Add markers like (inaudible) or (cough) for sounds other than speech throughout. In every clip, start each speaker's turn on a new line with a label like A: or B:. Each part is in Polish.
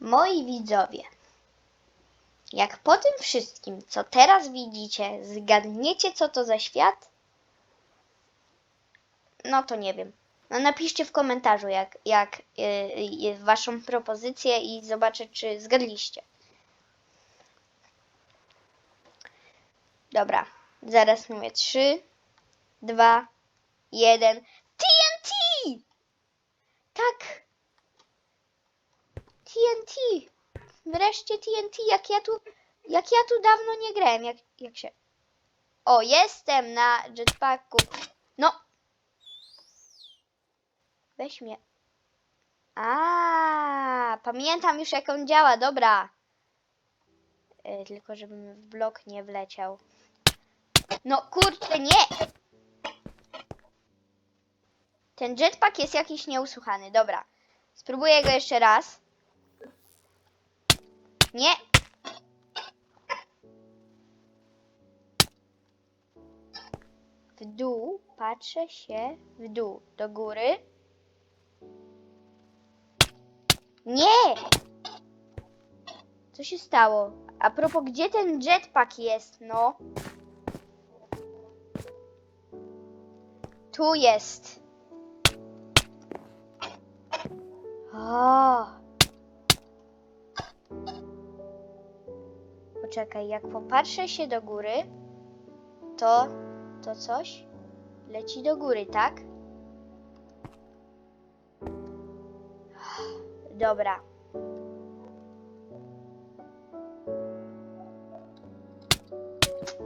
A: Moi widzowie, jak po tym wszystkim, co teraz widzicie, zgadniecie, co to za świat? No to nie wiem. No napiszcie w komentarzu, jak, jak y, y, waszą propozycję i zobaczę, czy zgadliście. Dobra, zaraz mówię 3, 2, 1. TNT! Tak! TNT! Wreszcie TNT, jak ja tu, jak ja tu dawno nie grałem, jak, jak się... O, jestem na jetpacku. No! Weź mnie. A, pamiętam już jak on działa, dobra. E, tylko żebym w blok nie wleciał. No kurczę, nie! Ten jetpack jest jakiś nieusłuchany, dobra. Spróbuję go jeszcze raz. Nie. W dół, patrzę się w dół, do góry. Nie! Co się stało? A propos, gdzie ten jetpack jest, no? Tu jest. O. Poczekaj, jak popatrzę się do góry, to to coś leci do góry, tak? Dobra.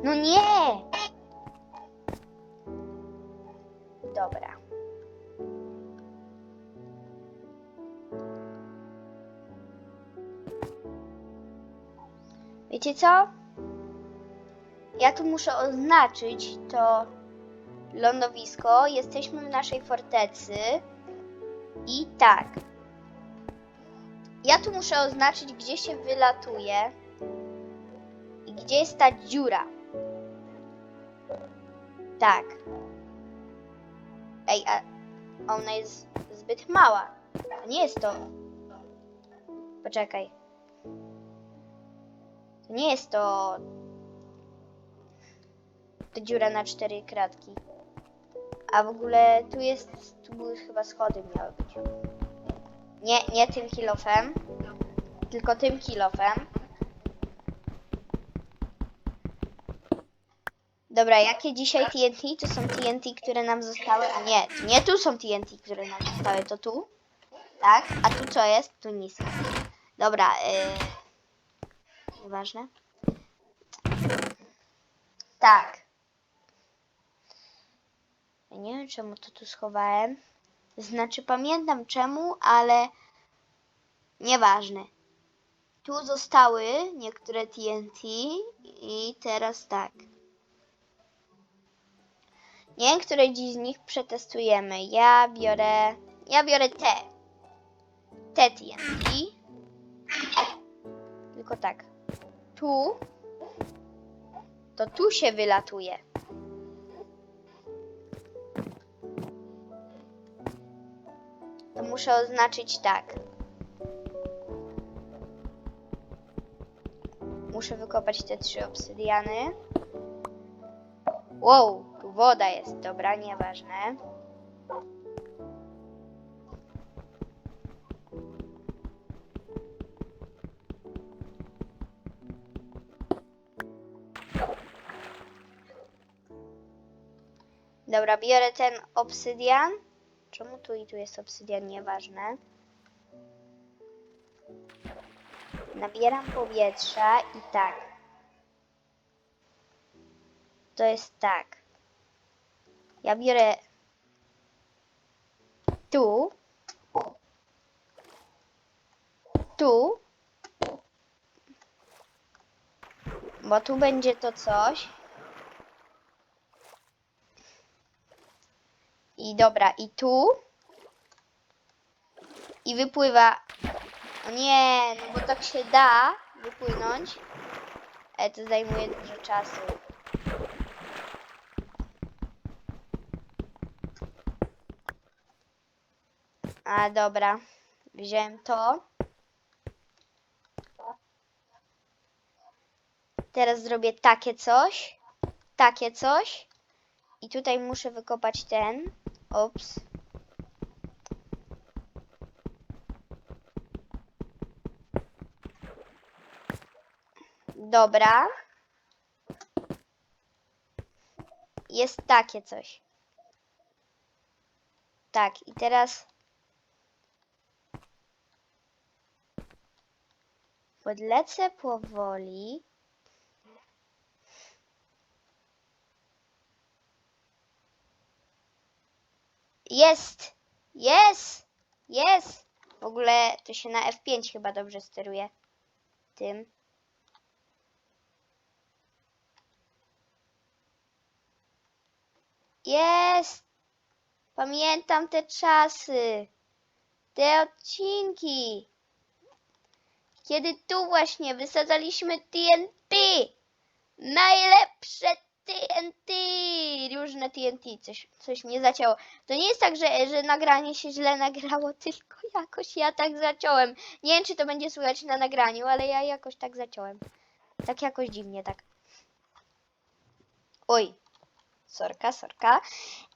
A: No nie! Wiecie co? Ja tu muszę oznaczyć to lądowisko. Jesteśmy w naszej fortecy. I tak. Ja tu muszę oznaczyć, gdzie się wylatuje. I gdzie jest ta dziura. Tak. Ej, a ona jest zbyt mała. Nie jest to. Poczekaj. To nie jest to. To dziura na cztery kratki. A w ogóle tu jest. Tu były chyba schody miały być. Nie, nie tym kilofem. Tylko tym kilofem. Dobra, jakie dzisiaj TNT? To są TNT, które nam zostały. A nie, nie tu są TNT, które nam zostały, to tu. Tak? A tu co jest? Tu nic. Dobra, yy... Nieważne. Tak. Ja nie wiem, czemu to tu schowałem. Znaczy, pamiętam czemu, ale nieważne. Tu zostały niektóre TNT i teraz tak. Nie wiem, które dziś z nich przetestujemy. Ja biorę. Ja biorę te. Te TNT. Tylko tak. Tu. To tu się wylatuje. To muszę oznaczyć tak. Muszę wykopać te trzy obsydiany. Wow, tu woda jest, dobra, nieważne. Dobra, biorę ten obsydian. Czemu tu i tu jest obsydian? Nieważne. Nabieram powietrza i tak. To jest tak. Ja biorę tu. Tu. Bo tu będzie to coś. I dobra, i tu. I wypływa. O nie, no bo tak się da wypłynąć. Ale to zajmuje dużo czasu. A dobra, wziąłem to. Teraz zrobię takie coś, takie coś. I tutaj muszę wykopać ten. Ops. Dobra. Jest takie coś. Tak, i teraz podlecę powoli. Jest! Jest! Jest! W ogóle to się na F5 chyba dobrze steruje. Tym. Jest! Pamiętam te czasy. Te odcinki. Kiedy tu właśnie wysadzaliśmy TNT. Najlepsze TNT. Różne TNT. Coś, coś mnie zacięło. To nie jest tak, że, że nagranie się źle (laughs) nagrało, tylko jakoś ja tak zaciąłem. Nie wiem, czy to będzie słychać na nagraniu, ale ja jakoś tak zaciąłem. Tak jakoś dziwnie, tak. Oj. Sorka, sorka.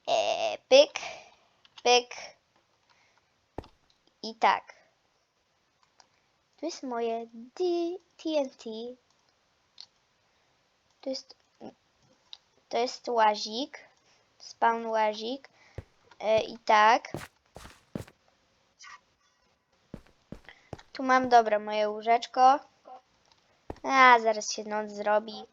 A: E, pyk, pyk. I tak. Tu jest moje D TNT. To jest, to jest łazik. Spawn łazik. E, I tak. Tu mam, dobra, moje łóżeczko. A, zaraz się noc zrobi.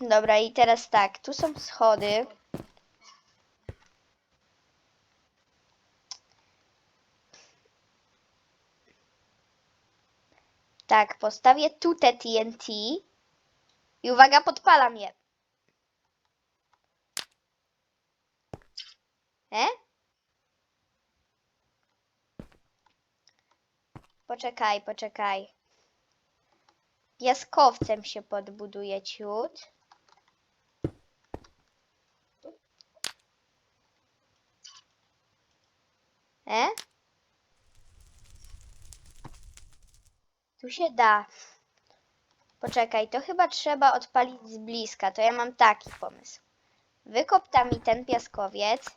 A: Dobra, i teraz tak, tu są schody. Tak, postawię tu te TNT. I uwaga, podpalam je. E? Poczekaj, poczekaj. Piaskowcem się podbuduje ciut. E? Tu się da. Poczekaj, to chyba trzeba odpalić z bliska. To ja mam taki pomysł. Wykop tam mi ten piaskowiec.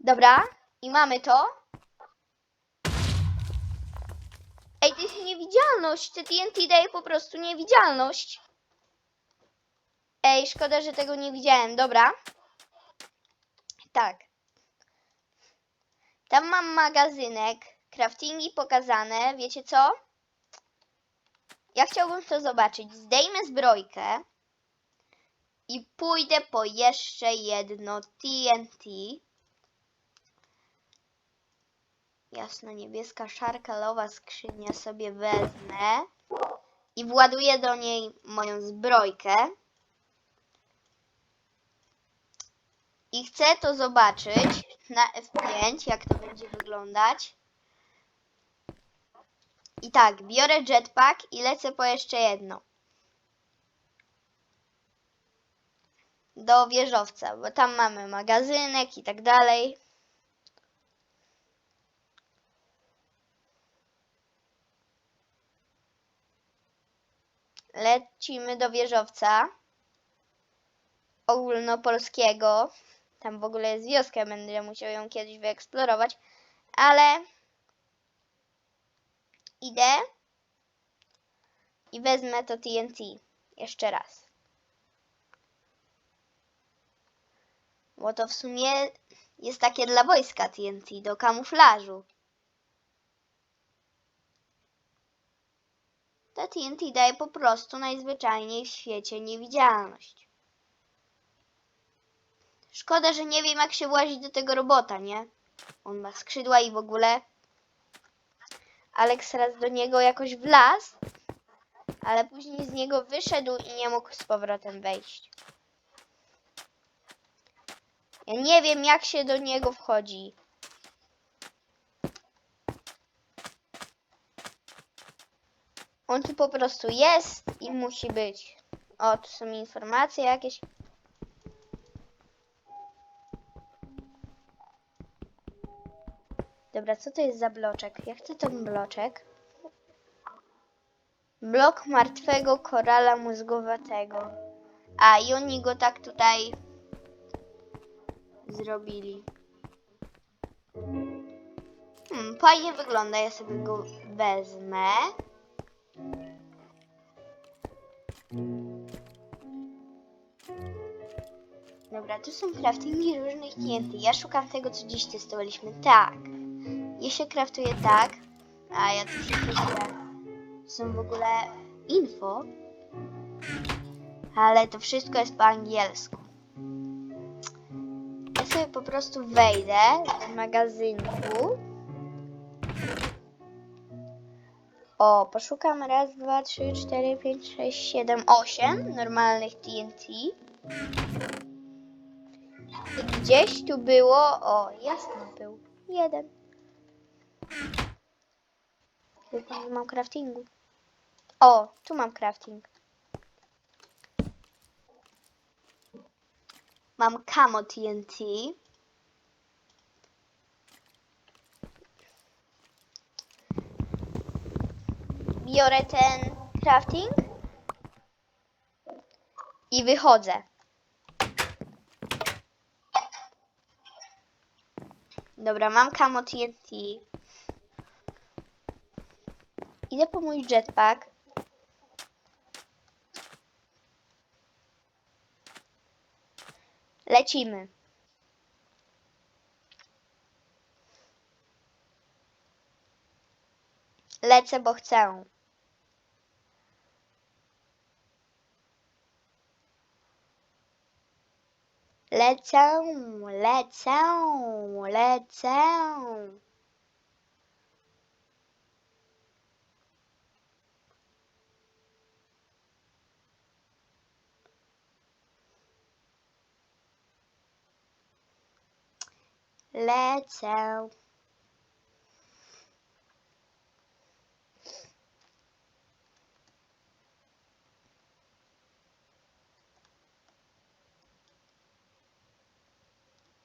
A: Dobra, i mamy to. Ej, to jest niewidzialność. Te TNT daje po prostu niewidzialność. Ej, szkoda, że tego nie widziałem. Dobra. Tak. Tam mam magazynek. Craftingi pokazane. Wiecie co? Ja chciałbym to zobaczyć. Zdejmę zbrojkę. I pójdę po jeszcze jedno TNT. Jasno-niebieska szarkalowa skrzynia sobie wezmę i właduję do niej moją zbrojkę. I chcę to zobaczyć na F5, jak to będzie wyglądać. I tak, biorę jetpack i lecę po jeszcze jedno. Do wieżowca, bo tam mamy magazynek i tak dalej. Lecimy do wieżowca ogólnopolskiego. Tam w ogóle jest wioska, będę musiał ją kiedyś wyeksplorować, ale idę i wezmę to TNT jeszcze raz. Bo to w sumie jest takie dla wojska TNT, do kamuflażu. To TNT daje po prostu najzwyczajniej w świecie niewidzialność. Szkoda, że nie wiem jak się włazić do tego robota, nie? On ma skrzydła i w ogóle. Alex raz do niego jakoś wlazł Ale później z niego wyszedł i nie mógł z powrotem wejść. Ja nie wiem, jak się do niego wchodzi. On tu po prostu jest i musi być. O, tu są informacje jakieś. Dobra, co to jest za bloczek? Ja chcę ten bloczek. Blok martwego korala mózgowatego. A, i oni go tak tutaj zrobili. Hmm, fajnie wygląda, ja sobie go wezmę. Dobra, tu są craftingi różnych TNT. Ja szukam tego, co dziś testowaliśmy. Tak. Je się kraftuje tak. A ja tu wszystko są w ogóle info. Ale to wszystko jest po angielsku. Ja sobie po prostu wejdę z magazynku. O, poszukam raz, dwa, trzy, cztery, pięć, sześć, siedem, osiem normalnych TNT. Gdzieś tu było, o, jasno był, jeden. Nie mam craftingu. O, tu mam crafting. Mam camo TNT. Biorę ten crafting i wychodzę. Dobra, mam camo TNT. Idę po mój jetpack. Lecimy. Lecę, bo chcę. Lecę, lecę, lecę. Lecę.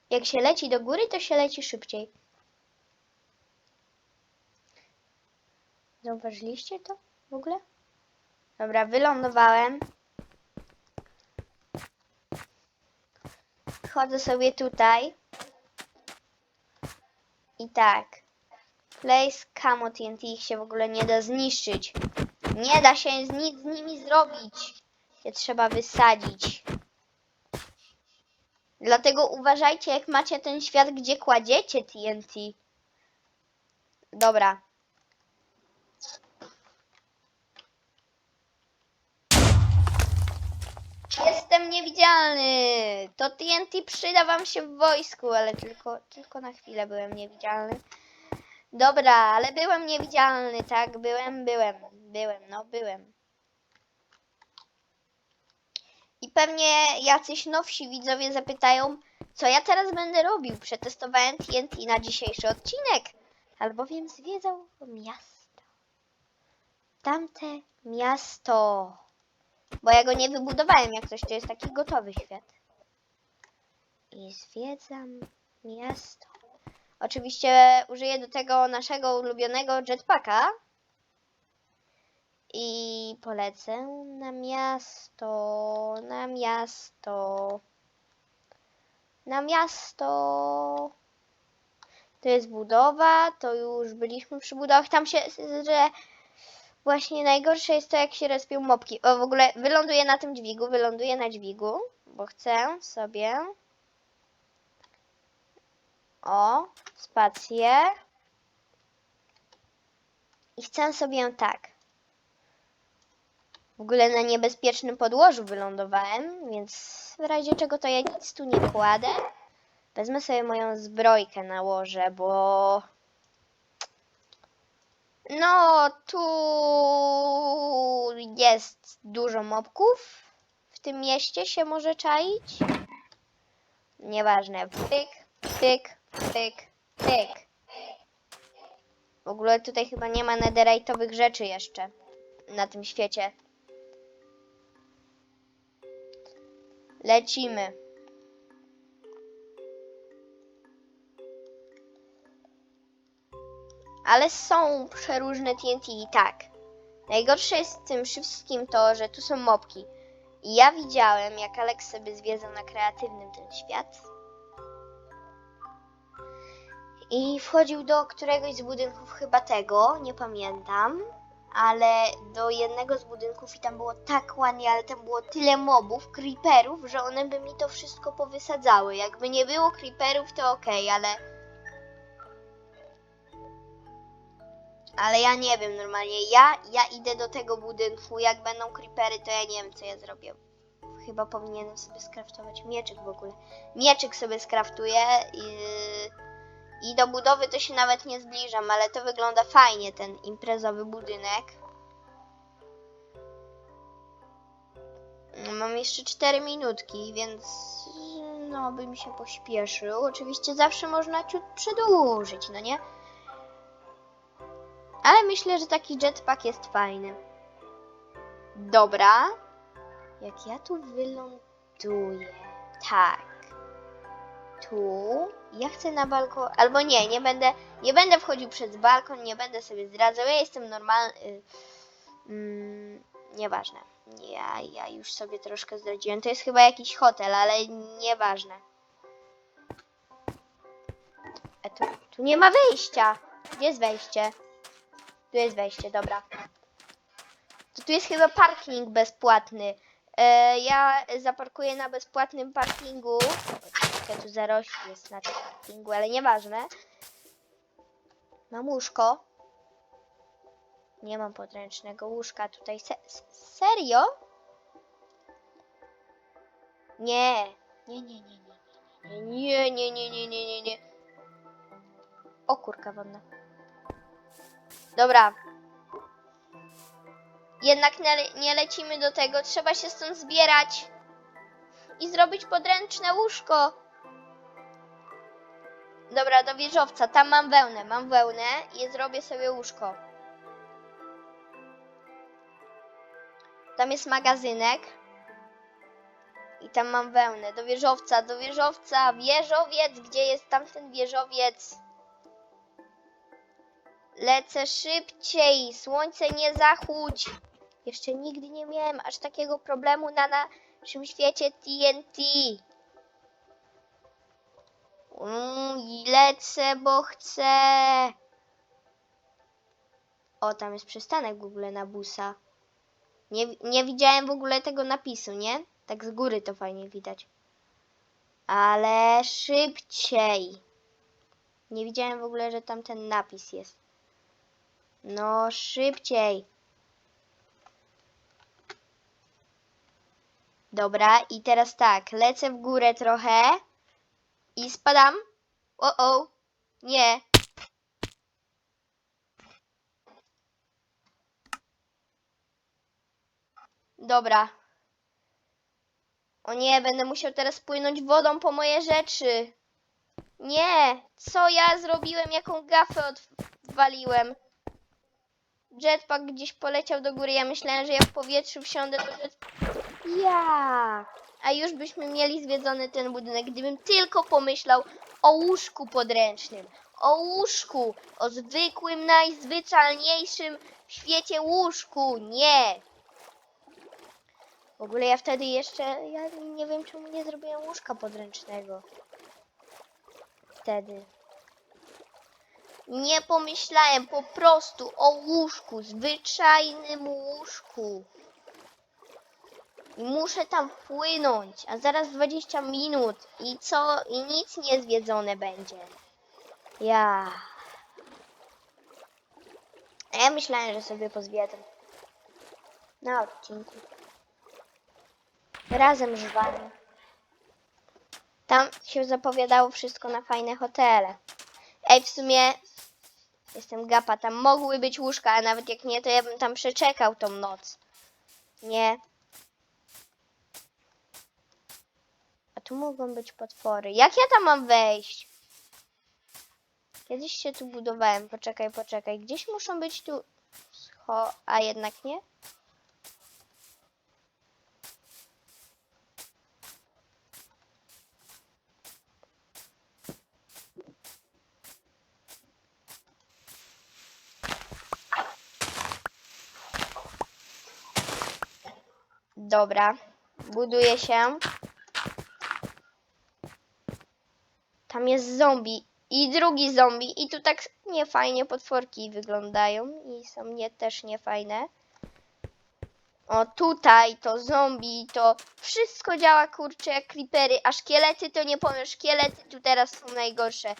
A: Jak się leci do góry, to się leci szybciej. Zauważyliście to w ogóle? Dobra, wylądowałem. Chodzę sobie tutaj. I tak. Place Camo TNT ich się w ogóle nie da zniszczyć. Nie da się nic z nimi zrobić. Je trzeba wysadzić. Dlatego uważajcie, jak macie ten świat, gdzie kładziecie TNT. Dobra. Jestem niewidzialny. To TNT przyda wam się w wojsku, ale tylko, tylko na chwilę byłem niewidzialny. Dobra, ale byłem niewidzialny, tak? Byłem, byłem, byłem, no byłem. I pewnie jacyś nowsi widzowie zapytają, co ja teraz będę robił. Przetestowałem TNT na dzisiejszy odcinek, albowiem zwiedzał miasto. Tamte miasto. Bo ja go nie wybudowałem jak coś, to jest taki gotowy świat. I zwiedzam miasto. Oczywiście użyję do tego naszego ulubionego jetpacka. I polecę na miasto, na miasto, na miasto. To jest budowa, to już byliśmy przy budowach. Tam się, że właśnie najgorsze jest to, jak się respią mopki. O, w ogóle wyląduję na tym dźwigu, wyląduję na dźwigu, bo chcę sobie. O, spację. I chcę sobie tak. W ogóle na niebezpiecznym podłożu wylądowałem, więc w razie czego to ja nic tu nie kładę. Wezmę sobie moją zbrojkę nałożę, bo No, tu jest dużo mobków. W tym mieście się może czaić. Nieważne. Pyk, pyk, pyk, pyk. W ogóle tutaj chyba nie ma netherite'owych rzeczy jeszcze na tym świecie. Lecimy. Ale są przeróżne TNT i tak. Najgorsze jest w tym wszystkim to, że tu są mopki. I ja widziałem, jak Alex sobie zwiedzał na kreatywnym ten świat. I wchodził do któregoś z budynków, chyba tego, nie pamiętam. Ale do jednego z budynków i tam było tak ładnie, ale tam było tyle mobów, creeperów, że one by mi to wszystko powysadzały. Jakby nie było creeperów, to okej, ale Ale ja nie wiem normalnie. Ja, ja idę do tego budynku. Jak będą creepery, to ja nie wiem, co ja zrobię. Chyba powinienem sobie skraftować mieczyk w ogóle. Mieczyk sobie skraftuję i, i do budowy to się nawet nie zbliżam, ale to wygląda fajnie, ten imprezowy budynek. Mam jeszcze 4 minutki, więc no bym się pośpieszył. Oczywiście zawsze można ciut przedłużyć, no nie? Ale myślę, że taki jetpack jest fajny. Dobra. Jak ja tu wyląduję. Tak. Tu. Ja chcę na balkon. Albo nie, nie będę. Nie będę wchodził przez balkon, nie będę sobie zdradzał. Ja jestem normalny. y, Mm, nieważne. Ja, ja już sobie troszkę zdradziłem. To jest chyba jakiś hotel, ale nieważne. E, tu, tu nie ma wejścia. Gdzie jest wejście? Tu jest wejście, dobra. To tu jest chyba parking bezpłatny. E, ja zaparkuję na bezpłatnym parkingu. Ja tu zarośli jest na parkingu, ale nieważne. Mam łóżko. Nie mam podręcznego łóżka tutaj. Se se- serio? Nie. Nie, nie, nie, nie, nie, nie, nie, nie, nie, nie, nie. O kurka wodna. Dobra. Jednak nie, nie lecimy do tego. Trzeba się stąd zbierać i zrobić podręczne łóżko. Dobra, do wieżowca. Tam mam wełnę. Mam wełnę i zrobię sobie łóżko. Tam jest magazynek. I tam mam wełnę. Do wieżowca, do wieżowca. Wieżowiec, gdzie jest tamten wieżowiec? Lecę szybciej, słońce nie zachódź. Jeszcze nigdy nie miałem aż takiego problemu na naszym świecie TNT. Mm, i lecę, bo chcę. O, tam jest przystanek w ogóle na busa. Nie, nie widziałem w ogóle tego napisu, nie? Tak z góry to fajnie widać. Ale szybciej. Nie widziałem w ogóle, że tam ten napis jest. No, szybciej. Dobra, i teraz tak, lecę w górę trochę i spadam. O, o, nie. Dobra. O nie, będę musiał teraz płynąć wodą po moje rzeczy. Nie, co ja zrobiłem, jaką gafę odwaliłem. Jetpack gdzieś poleciał do góry. Ja myślałem, że ja w powietrzu wsiądę do jetpacka. Ja! A już byśmy mieli zwiedzony ten budynek, gdybym tylko pomyślał o łóżku podręcznym. O łóżku! O zwykłym, najzwyczajniejszym w świecie łóżku. Nie! W ogóle ja wtedy jeszcze, ja nie wiem czemu nie zrobiłem łóżka podręcznego. Wtedy. Nie pomyślałem po prostu o łóżku, zwyczajnym łóżku. Muszę tam wpłynąć, a zaraz 20 minut i co? I nic nie zwiedzone będzie. Ja. Ja myślałem, że sobie pozwiedzam. Na odcinku. Razem z. Tam się zapowiadało wszystko na fajne hotele. Ej, w sumie Jestem gapa, tam mogły być łóżka, a nawet jak nie, to ja bym tam przeczekał tą noc. Nie. Tu mogą być potwory. Jak ja tam mam wejść? Kiedyś się tu budowałem. Poczekaj, poczekaj. Gdzieś muszą być tu... Scho... A jednak nie? Dobra. Buduje się. Tam jest zombie. I drugi zombie. I tu tak niefajnie potworki wyglądają. I są nie, też niefajne. O, tutaj to zombie, to wszystko działa kurczę jak creepery, a szkielety to nie powiem, szkielety tu teraz są najgorsze.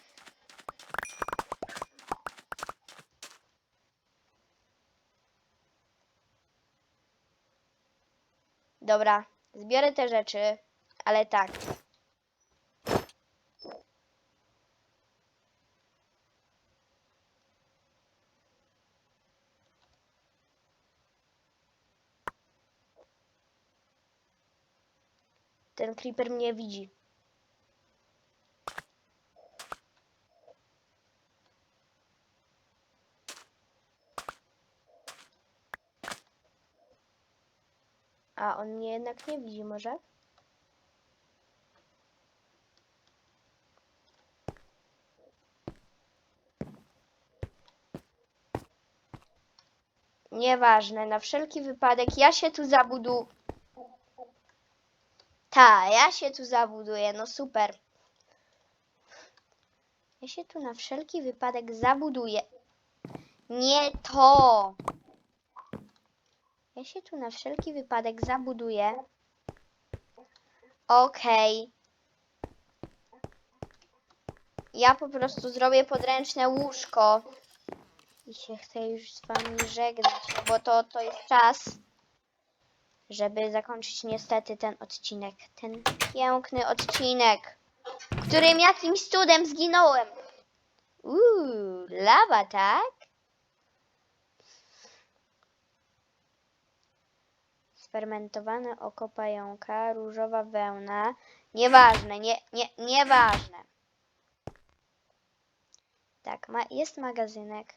A: Dobra, zbiorę te rzeczy, ale tak. Ten creeper mnie widzi. A on mnie jednak nie widzi może? Nieważne, na wszelki wypadek ja się tu zabudu. Ta, ja się tu zabuduję, no super. Ja się tu na wszelki wypadek zabuduję. Nie to. Ja się tu na wszelki wypadek zabuduję. Okej. Ja po prostu zrobię podręczne łóżko. I się chcę już z wami żegnać, bo to, to jest czas, żeby zakończyć niestety ten odcinek. Ten piękny odcinek, w którym jakimś cudem zginąłem. Uuu, lawa, tak? Sfermentowane oko pająka, różowa wełna. Nieważne, nie, nie, nieważne. Tak, ma, jest magazynek.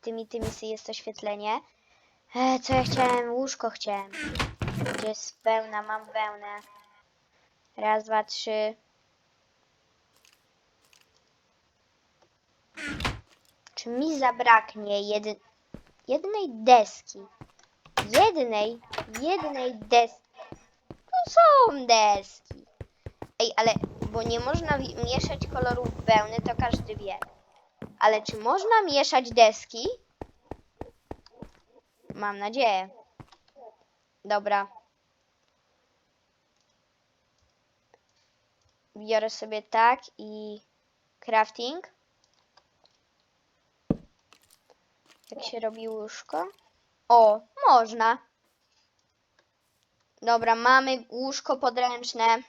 A: Tymi, tymi jest oświetlenie. E, co ja chciałem? Łóżko chciałem. Gdzie jest wełna? Mam wełnę. Raz, dwa, trzy. Czy mi zabraknie jedy, jednej deski? Jednej, jednej deski. Tu są deski. Ej, ale, bo nie można mieszać kolorów wełny, to każdy wie. Ale czy można mieszać deski? Mam nadzieję. Dobra. Biorę sobie tak i crafting. Jak się robi łóżko? O, można. Dobra, mamy łóżko podręczne.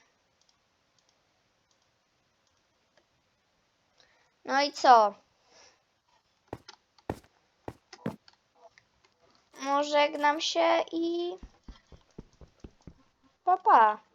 A: No i co? No, żegnam się i... Pa, pa.